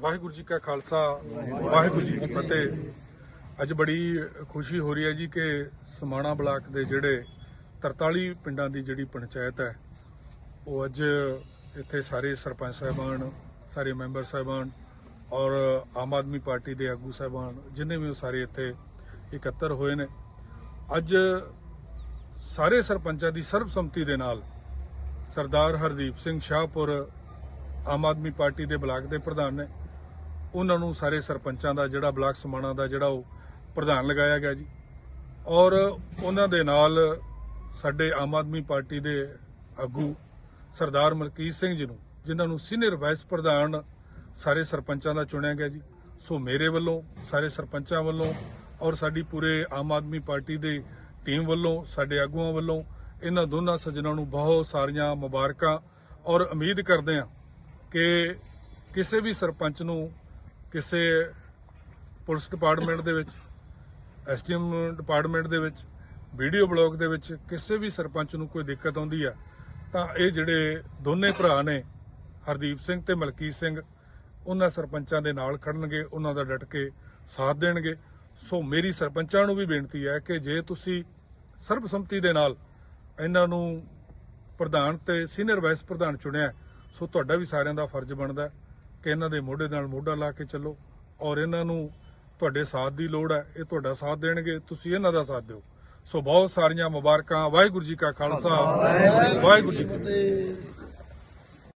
ਵਾਹਿਗੁਰੂ ਜੀ ਕਾ ਖਾਲਸਾ, ਵਾਹਿਗੁਰੂ ਜੀ ਕੀ ਫਤਿਹ। ਅੱਜ ਬੜੀ ਖੁਸ਼ੀ ਹੋ ਰਹੀ ਹੈ ਜੀ ਕਿ ਸਮਾਣਾ ਬਲਾਕ ਦੇ ਜਿਹੜੇ 43 ਪਿੰਡਾਂ ਦੀ ਜਿਹੜੀ ਪੰਚਾਇਤ ਹੈ, ਉਹ ਅੱਜ ਇੱਥੇ ਸਾਰੇ ਸਰਪੰਚ ਸਾਹਿਬਾਨ, ਸਾਰੇ ਮੈਂਬਰ ਸਾਹਿਬਾਨ ਔਰ ਆਮ ਆਦਮੀ ਪਾਰਟੀ ਦੇ ਆਗੂ ਸਾਹਿਬਾਨ ਜਿੰਨੇ ਵੀ ਉਹ ਸਾਰੇ ਇੱਥੇ ਇਕੱਤਰ ਹੋਏ ਨੇ। ਅੱਜ ਸਾਰੇ ਸਰਪੰਚਾਂ ਦੀ ਸਰਬਸੰਮਤੀ ਦੇ ਨਾਲ ਸਰਦਾਰ ਹਰਦੀਪ ਸਿੰਘ ਸ਼ਾਹਪੁਰ ਆਮ ਆਦਮੀ ਪਾਰਟੀ ਦੇ ਬਲਾਕ ਦੇ ਪ੍ਰਧਾਨ ਨੇ। ਉਹਨਾਂ ਨੂੰ ਸਾਰੇ ਸਰਪੰਚਾਂ ਦਾ, ਜਿਹੜਾ ਬਲਾਕ ਸਮਾਣਾ ਦਾ ਜਿਹੜਾ ਉਹ ਪ੍ਰਧਾਨ ਲਗਾਇਆ ਗਿਆ ਜੀ। ਔਰ ਉਹਨਾਂ ਦੇ ਨਾਲ ਸਾਡੇ ਆਮ ਆਦਮੀ ਪਾਰਟੀ ਦੇ ਆਗੂ ਸਰਦਾਰ ਮਲਕੀਤ ਸਿੰਘ ਜੀ ਨੂੰ, ਜਿਨ੍ਹਾਂ ਨੂੰ ਸੀਨੀਅਰ ਵਾਈਸ ਪ੍ਰਧਾਨ ਸਾਰੇ ਸਰਪੰਚਾਂ ਦਾ ਚੁਣਿਆ ਗਿਆ ਜੀ। ਸੋ ਮੇਰੇ ਵੱਲੋਂ, ਸਾਰੇ ਸਰਪੰਚਾਂ ਵੱਲੋਂ ਔਰ ਸਾਡੀ ਪੂਰੇ ਆਮ ਆਦਮੀ ਪਾਰਟੀ ਦੇ ਟੀਮ ਵੱਲੋਂ, ਸਾਡੇ ਆਗੂਆਂ ਵੱਲੋਂ, ਇਹਨਾਂ ਦੋਨਾਂ ਸੱਜਣਾਂ ਨੂੰ ਬਹੁਤ ਸਾਰੀਆਂ ਮੁਬਾਰਕਾਂ। ਔਰ ਉਮੀਦ ਕਰਦੇ ਹਾਂ ਕਿ ਕਿਸੇ ਵੀ ਸਰਪੰਚ ਨੂੰ ਕਿਸੇ ਪੁਲਿਸ ਡਿਪਾਰਟਮੈਂਟ ਦੇ ਵਿੱਚ ਐਸਟੀਐਮ ਡਿਪਾਰਟਮੈਂਟ ਦੇ ਵਿੱਚ, ਵੀਡੀਓ ਬਲਾਕ ਦੇ ਵਿੱਚ ਕਿਸੇ ਵੀ ਸਰਪੰਚ ਨੂੰ ਕੋਈ ਦਿੱਕਤ ਆਉਂਦੀ ਆ, ਤਾਂ ਇਹ ਜਿਹੜੇ ਦੋਨੇ ਭਰਾ ਨੇ, ਹਰਦੀਪ ਸਿੰਘ ਤੇ ਮਲਕੀਤ ਸਿੰਘ, ਉਹਨਾਂ ਸਰਪੰਚਾਂ ਦੇ ਨਾਲ ਖੜਨਗੇ, ਉਹਨਾਂ ਦਾ ਡਟ ਕੇ ਸਾਥ ਦੇਣਗੇ। ਸੋ ਮੇਰੀ ਸਰਪੰਚਾਂ ਨੂੰ ਵੀ ਬੇਨਤੀ ਹੈ ਕਿ ਜੇ ਤੁਸੀਂ ਸਰਬਸੰਮਤੀ ਦੇ ਨਾਲ ਇਹਨਾਂ ਨੂੰ ਪ੍ਰਧਾਨ ਤੇ ਸੀਨੀਅਰ ਵਾਈਸ ਪ੍ਰਧਾਨ ਚੁਣਿਆ, ਸੋ ਤੁਹਾਡਾ ਵੀ ਸਾਰਿਆਂ ਦਾ ਫਰਜ਼ ਬਣਦਾ। ਹੈ ਕਿ ਇਹਨਾਂ ਦੇ ਮੋਢੇ ਨਾਲ ਮੋਢਾ ਲਾ ਕੇ ਚੱਲੋ। ਔਰ ਇਹਨਾਂ ਨੂੰ ਤੁਹਾਡੇ ਸਾਥ ਦੀ ਲੋੜ ਹੈ ਇਹ ਤੁਹਾਡਾ ਸਾਥ ਦੇਣਗੇ ਤੁਸੀਂ ਇਹਨਾਂ ਦਾ ਸਾਥ ਦਿਓ। ਸੋ ਬਹੁਤ ਸਾਰੀਆਂ ਮੁਬਾਰਕਾਂ। ਵਾਹਿਗੁਰੂ ਜੀ ਕਾ ਖਾਲਸਾ। ਵਾਹਿਗੁਰੂ ਜੀ ਕੀ ਫਤਿਹ।